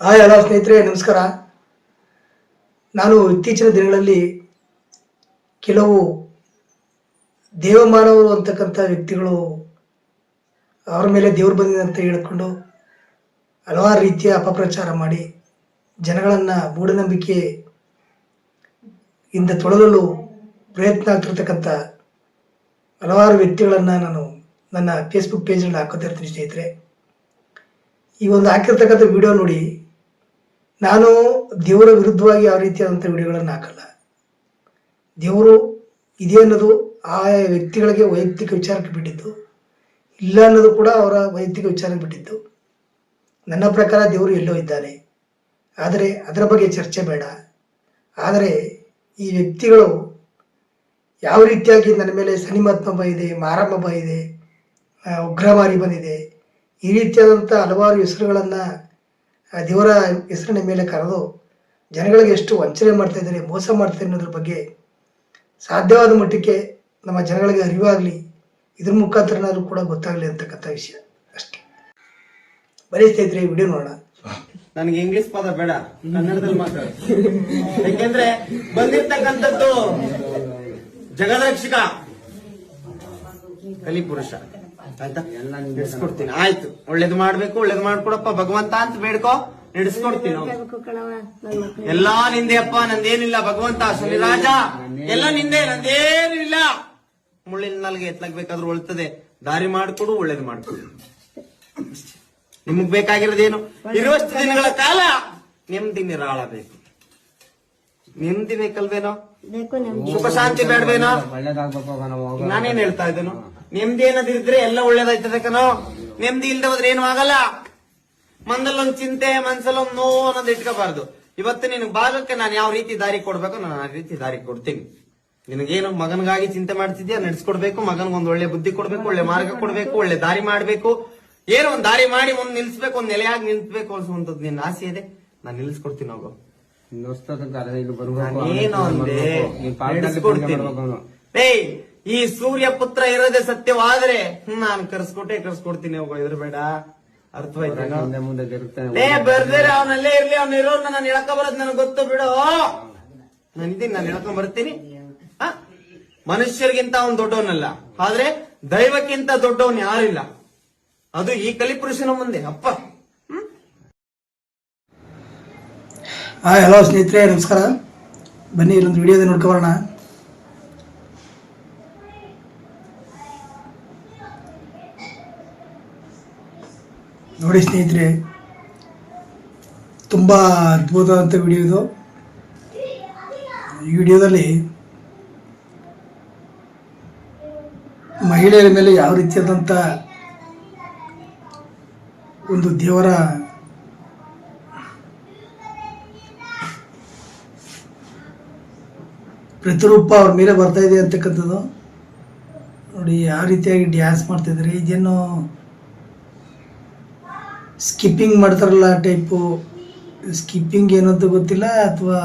Hi, hello ಸ್ನೇಹಿತರೆ, ನಮಸ್ಕಾರ. ನಾನು ಇತ್ತೀಚಿನ ದಿನಗಳಲ್ಲಿ ಕೆಲವು ದೇವಮಾನವರು ಅಂತಕ್ಕಂಥ ವ್ಯಕ್ತಿಗಳು ಅವರ ಮೇಲೆ ದೇವ್ರು ಬಂದಿದೆ ಅಂತ ಹೇಳಿಕೊಂಡು ಹಲವಾರು ರೀತಿಯ ಅಪಪ್ರಚಾರ ಮಾಡಿ ಜನಗಳನ್ನು ಮೂಢನಂಬಿಕೆ ಇಂದ ತೊಳಲಲು ಪ್ರಯತ್ನ ಆಗ್ತಿರ್ತಕ್ಕಂಥ ಹಲವಾರು ವ್ಯಕ್ತಿಗಳನ್ನು ನಾನು ನನ್ನ ಫೇಸ್ಬುಕ್ ಪೇಜ್ನಲ್ಲಿ ಹಾಕೋತಿರ್ತೀನಿ ಸ್ನೇಹಿತರೆ. ಈ ಒಂದು ಹಾಕಿರ್ತಕ್ಕಂಥ ವಿಡಿಯೋ ನೋಡಿ ನಾನು ದೇವರ ವಿರುದ್ಧವಾಗಿ ಯಾವ ರೀತಿಯಾದಂಥ ವಿಡಿಯೋಗಳನ್ನು ಹಾಕಲ್ಲ. ದೇವರು ಇದೆ ಅನ್ನೋದು ಆಯಾ ವ್ಯಕ್ತಿಗಳಿಗೆ ವೈಯಕ್ತಿಕ ವಿಚಾರಕ್ಕೆ ಬಿಟ್ಟಿದ್ದು, ಇಲ್ಲ ಅನ್ನೋದು ಕೂಡ ಅವರ ವೈಯಕ್ತಿಕ ವಿಚಾರಕ್ಕೆ ಬಿಟ್ಟಿದ್ದು. ನನ್ನ ಪ್ರಕಾರ ದೇವರು ಎಲ್ಲೋ ಇದ್ದಾನೆ ಆದರೆ ಅದರ ಬಗ್ಗೆ ಚರ್ಚೆ ಬೇಡ. ಆದರೆ ಈ ವ್ಯಕ್ತಿಗಳು ಯಾವ ರೀತಿಯಾಗಿ ನನ್ನ ಮೇಲೆ ಸನಿಮಾತ್ಮ ಇದೆ ಮಾರಮ್ಮ ಇದೆ ಉಗ್ರಮಾರಿ ಬಂದಿದೆ, ಈ ರೀತಿಯಾದಂಥ ಹಲವಾರು ಹೆಸರುಗಳನ್ನು ದೇವರ ಹೆಸರಿನ ಮೇಲೆ ಕರೆದು ಜನಗಳಿಗೆ ಎಷ್ಟು ವಂಚನೆ ಮಾಡ್ತಾ ಇದ್ದಾರೆ, ಮೋಸ ಮಾಡ್ತಾ ಅನ್ನೋದ್ರ ಬಗ್ಗೆ ಸಾಧ್ಯವಾದ ಮಟ್ಟಕ್ಕೆ ನಮ್ಮ ಜನಗಳಿಗೆ ಅರಿವಾಗಲಿ, ಇದ್ರ ಮುಖಾಂತರನಾದ್ರೂ ಕೂಡ ಗೊತ್ತಾಗಲಿ ಅಂತಕ್ಕಂಥ ವಿಷಯ ಅಷ್ಟೇ. ಬರೀ ಸ್ನೇಹಿತರೆ ವಿಡಿಯೋ ನೋಡೋಣ. ನನಗೆ ಇಂಗ್ಲಿಷ್ ಪದ ಬೇಡ, ಕನ್ನಡದಲ್ಲಿ ಮಾತಾಡ. ಯಾಕೆಂದ್ರೆ ಬಂದಿರ್ತಕ್ಕಂಥದ್ದು ಜಗದರಕ್ಷಕ ಕಲಿಪುರುಷ ಆಯ್ತಾ ನಡೆಸ್ಕೊಡ್ತೀನಿ. ಆಯ್ತು. ಒಳ್ಳೇದು ಮಾಡ್ಬೇಕು ಒಳ್ಳೇದು ಮಾಡ್ಕೊಡಪ್ಪ. ಭಗವಂತ ಅಂತ ಬೇಡ್ಕೋ. ನಡೆಸ್ಕೊಡ್ತೀನಿ ಹೋಗು. ಎಲ್ಲಾ ನಿಂದೆ ಅಪ್ಪ ನಂದೇನಿಲ್ಲ. ಭಗವಂತ ರಾಜ. ಎಲ್ಲ ನಿಂದೆ ನಂದೇನಿಲ್ಲ. ಮುಳ್ಳಿನ ನಾಲ್ಗೆ ಎತ್ಲಾಗ್ಬೇಕಾದ್ರೂ ಒಳ್ತದೆ. ದಾರಿ ಮಾಡ್ಕೊಡು ಒಳ್ಳೇದು ಮಾಡ್ಕೊಡು. ನಿಮಗ್ ಬೇಕಾಗಿರೋದೇನು? ಇರುವಷ್ಟು ದಿನಗಳ ಕಾಲ ನೆಮ್ಮದಿ ನಿರಾಳ ನೆಮ್ಮದಿ ಬೇಕಲ್ವೇನೋ? ಬೇಕು ನಮ್ಗೆ ಸುಖ ಶಾಂತಿ ಬೇಡವೇನೋ? ಒಳ್ಳೇದಾಗ್ಬೇಕು ನಾವು ನಾನೇನ್ ಹೇಳ್ತಾ ಇದ್ದೇನು? ನೆಮ್ಮದಿ ಏನಾದಿದ್ರೆ ಎಲ್ಲ ಒಳ್ಳೇದಾಯ್ತದೆ ಕಣೋ. ನೆಮ್ಮದಿ ಇಲ್ದೆ ಹೋದ್ರೆ ಏನು ಆಗಲ್ಲ. ಮನದಲ್ಲೊಂದು ಚಿಂತೆ ಮನ್ಸಲ್ಲೊಂದು ನೋವು ಅನ್ನೋದು ಇಟ್ಕೋಬಾರ್ದು. ಇವತ್ತು ನಿನ್ ಭಾಗಕ್ಕೆ ನಾನು ಯಾವ ರೀತಿ ದಾರಿ ಕೊಡ್ಬೇಕು ನಾನು ಆ ರೀತಿ ದಾರಿ ಕೊಡ್ತೀನಿ. ನಿನಗೇನು ಮಗನಿಗಾಗಿ ಚಿಂತೆ ಮಾಡ್ತಿದ್ಯಾ? ನಡ್ಸ್ಕೊಡ್ಬೇಕು ಮಗನ್ಗೆ ಒಂದ್ ಒಳ್ಳೆ ಬುದ್ಧಿ ಕೊಡ್ಬೇಕು ಒಳ್ಳೆ ಮಾರ್ಗ ಕೊಡ್ಬೇಕು ಒಳ್ಳೆ ದಾರಿ ಮಾಡ್ಬೇಕು. ಏನೋ ಒಂದ್ ದಾರಿ ಮಾಡಿ ಒಂದ್ ನಿಲ್ಸ್ಬೇಕು ಒಂದ್ ನೆಲೆಯಾಗಿ ನಿಲ್ಸ್ಬೇಕು ಅನ್ಸುವಂತದ್ ನಿನ್ನ ಆಸೆ ಇದೆ. ನಾನು ನಿಲ್ಸ್ಕೊಡ್ತೀನಿ ಹೋಗು. ಏಯ್ ಈ ಸೂರ್ಯ ಪುತ್ರ ಇರೋದೇ ಸತ್ಯವಾದ್ರೆ? ನಾನು ಕರ್ಸ್ಕೊಟ್ಟೆ ಕರ್ಸ್ಕೊಡ್ತೀನಿ. ಹೋಗೋ ಇದ್ರ ಬೇಡ. ಅರ್ಥವಾಯ್ತು ಬರ್ದೇರೆ ಅವನಲ್ಲೇ ಇರ್ಲಿ ಅವ್ನ ಇರೋನ್ನ ನಾನು ಇಳಕ ಬರೋದ್ ನನಗೆ ಗೊತ್ತು ಬಿಡು. ನಾನು ಇದೀನಿ ನಾನು ಇಳ್ಕೊಂಡ್ ಬರ್ತೀನಿ? ಮನುಷ್ಯರಿಗಿಂತ ಅವನ್ ದೊಡ್ಡವನಲ್ಲ. ಆದ್ರೆ ದೈವಕ್ಕಿಂತ ದೊಡ್ಡವನ್ ಯಾರಿಲ್ಲ. ಅದು ಈ ಕಲಿಪುರುಷನ ಮುಂದೆ. ಅಪ್ಪ. ಹಾಯ್, ಹಲೋ ಸ್ನೇಹಿತರೆ, ನಮಸ್ಕಾರ. ಬನ್ನಿ, ಇಲ್ಲೊಂದು ವಿಡಿಯೋದ ನೋಡ್ಕೊಬರೋಣ ನೋಡಿ ಸ್ನೇಹಿತರೆ, ತುಂಬ ಅದ್ಭುತವಾದಂಥ ವಿಡಿಯೋ ಇದು. ಈ ವಿಡಿಯೋದಲ್ಲಿ ಮಹಿಳೆಯರ ಮೇಲೆ ಯಾವ ರೀತಿಯಾದಂಥ ಒಂದು ದೇವರ ಪ್ರತಿರೂಪ ಅವ್ರ ಮೇಲೆ ಬರ್ತಾ ಇದೆ ಅಂತಕ್ಕಂಥದ್ದು. ನೋಡಿ ಯಾವ ರೀತಿಯಾಗಿ ಡ್ಯಾನ್ಸ್ ಮಾಡ್ತಿದ್ದಾರೆ ಇದೇನು ಸ್ಕಿಪ್ಪಿಂಗ್ ಮಾಡ್ತಾರಲ್ಲ ಟೈಪು. ಸ್ಕಿಪ್ಪಿಂಗ್ ಏನು ಅಂತ ಗೊತ್ತಿಲ್ಲ, ಅಥವಾ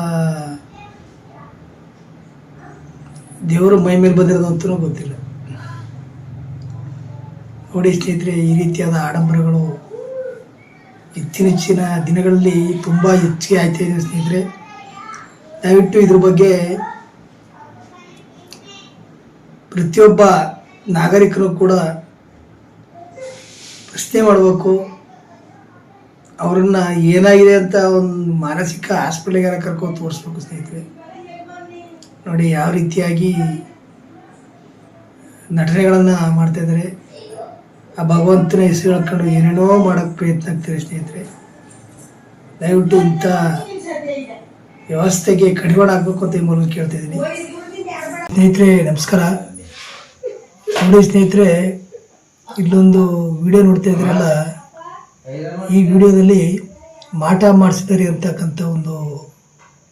ದೇವರು ಮೈ ಮೇಲೆ ಬಂದಿರೋದು ಅಂತಲೂ ಗೊತ್ತಿಲ್ಲ. ನೋಡಿ, ಸ್ನೇಹಿತರೆ, ಈ ರೀತಿಯಾದ ಆಡಂಬರಗಳು ಇತ್ತೀಚಿನ ದಿನಗಳಲ್ಲಿ ತುಂಬ ಹೆಚ್ಚಿಗೆ ಆಯ್ತಾ ಇದೆ ಸ್ನೇಹಿತರೆ. ದಯವಿಟ್ಟು ಇದ್ರ ಬಗ್ಗೆ ಪ್ರತಿಯೊಬ್ಬ ನಾಗರಿಕರು ಕೂಡ ಪ್ರಶ್ನೆ ಮಾಡಬೇಕು. ಅವರನ್ನು ಏನಾಗಿದೆ ಅಂತ ಒಂದು ಮಾನಸಿಕ ಹಾಸ್ಪಿಟ್ಲಿಗೆ ಕರ್ಕೊ ತೋರಿಸ್ಬೇಕು ಸ್ನೇಹಿತರೆ. ನೋಡಿ ಯಾವ ರೀತಿಯಾಗಿ ನಟನೆಗಳನ್ನು ಮಾಡ್ತಾಯಿದ್ದಾರೆ ಆ ಭಗವಂತನ ಹೆಸರು ಹೇಳ್ಕೊಂಡು ಏನೇನೋ ಮಾಡೋಕ್ಕೆ ಪ್ರಯತ್ನ ಆಗ್ತಾರೆ ಸ್ನೇಹಿತರೆ. ದಯವಿಟ್ಟು ಇಂಥ ವ್ಯವಸ್ಥೆಗೆ ಕಡಿವಾಣ ಆಗಬೇಕು ಅಂತ ಈ ಮೂಲಕ ಕೇಳ್ತಾ ಇದ್ದೀನಿ. ಸ್ನೇಹಿತರೆ, ನಮಸ್ಕಾರ. ನೋಡಿ ಸ್ನೇಹಿತರೆ, ಇಲ್ಲೊಂದು ವಿಡಿಯೋ ನೋಡ್ತಾ ಇದ್ರಲ್ಲ, ಈ ವಿಡಿಯೋದಲ್ಲಿ ಮಾಟ ಮಾಡಿಸಿದ್ದಾರೆ ಅಂತಕ್ಕಂಥ ಒಂದು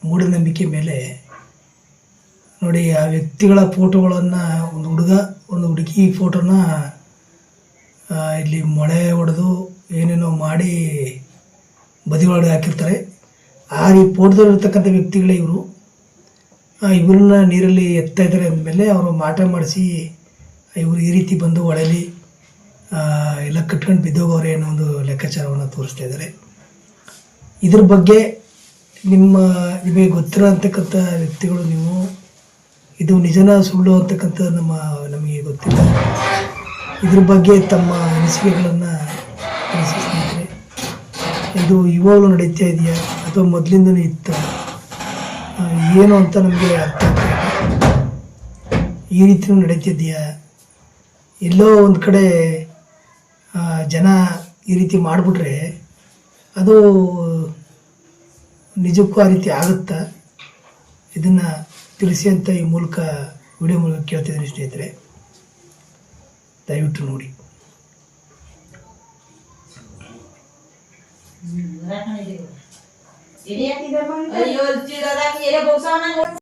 ಮೂಢನಂಬಿಕೆ ಮೇಲೆ ನೋಡಿ, ಆ ವ್ಯಕ್ತಿಗಳ ಫೋಟೋಗಳನ್ನು ಒಂದು ಹುಡುಗ, ಒಂದು ಹುಡುಗಿ ಫೋಟೋನ ಇಲ್ಲಿ ಮೊಳೆ ಹೊಡೆದು ಏನೇನೋ ಮಾಡಿ ಬದಿ ಒಳಗೆ ಹಾಕಿರ್ತಾರೆ. ಆ ಈ ಫೋಟೋದಲ್ಲಿರ್ತಕ್ಕಂಥ ವ್ಯಕ್ತಿಗಳೇ ಇವರು. ಇವ್ರನ್ನ ನೀರಲ್ಲಿ ಎತ್ತಾ ಇದ್ದಾರೆ ಅಂದಮೇಲೆ ಅವರು ಮಾಟ ಮಾಡಿಸಿ ಇವರು ಈ ರೀತಿ ಬಂದು ಒಳಲಿ ಎಲ್ಲ ಕಟ್ಕೊಂಡು ಬಿದ್ದೋಗವ್ರೆ ಅನ್ನೋ ಒಂದು ಲೆಕ್ಕಾಚಾರವನ್ನು ತೋರಿಸ್ತಾ ಇದ್ದಾರೆ. ಇದ್ರ ಬಗ್ಗೆ ನಿಮ್ಮ, ನಿಮಗೆ ಗೊತ್ತಿರೋ ಅಂತಕ್ಕಂಥ ವ್ಯಕ್ತಿಗಳು ನೀವು, ಇದು ನಿಜನ ಸುಳ್ಳು ಅಂತಕ್ಕಂಥ ನಮ್ಮ, ನಮಗೆ ಗೊತ್ತಿಲ್ಲ. ಇದ್ರ ಬಗ್ಗೆ ತಮ್ಮ ಅನಿಸಿಕೆಗಳನ್ನು ತಿಳಿಸಿ ಸ್ನೇಹಿತರೆ ಇದು ಇವಾಗಲೂ ನಡೀತಾ ಇದೆಯಾ? ಅಥವಾ ಮೊದಲಿಂದನೂ ಇತ್ತ? ಏನು ಅಂತ ನಮಗೆ ಅರ್ಥ ಆಗ್ತಾ ಈ ರೀತಿಯೂ ನಡೀತಿದೆಯಾ? ಎಲ್ಲೋ ಒಂದು ಕಡೆ ಜನ ಈ ರೀತಿ ಮಾಡಿಬಿಟ್ರೆ ಅದು ನಿಜಕ್ಕೂ ಆ ರೀತಿ ಆಗುತ್ತಾ? ಇದನ್ನು ತಿಳಿಸಿ ಅಂತ ಈ ಮೂಲಕ ವಿಡಿಯೋ ಮೂಲಕ ಕೇಳ್ತಿದ್ದೀನಿ ಸ್ನೇಹಿತರೆ. ದಯವಿಟ್ಟು ನೋಡಿ. ಅಯ್ಯೋ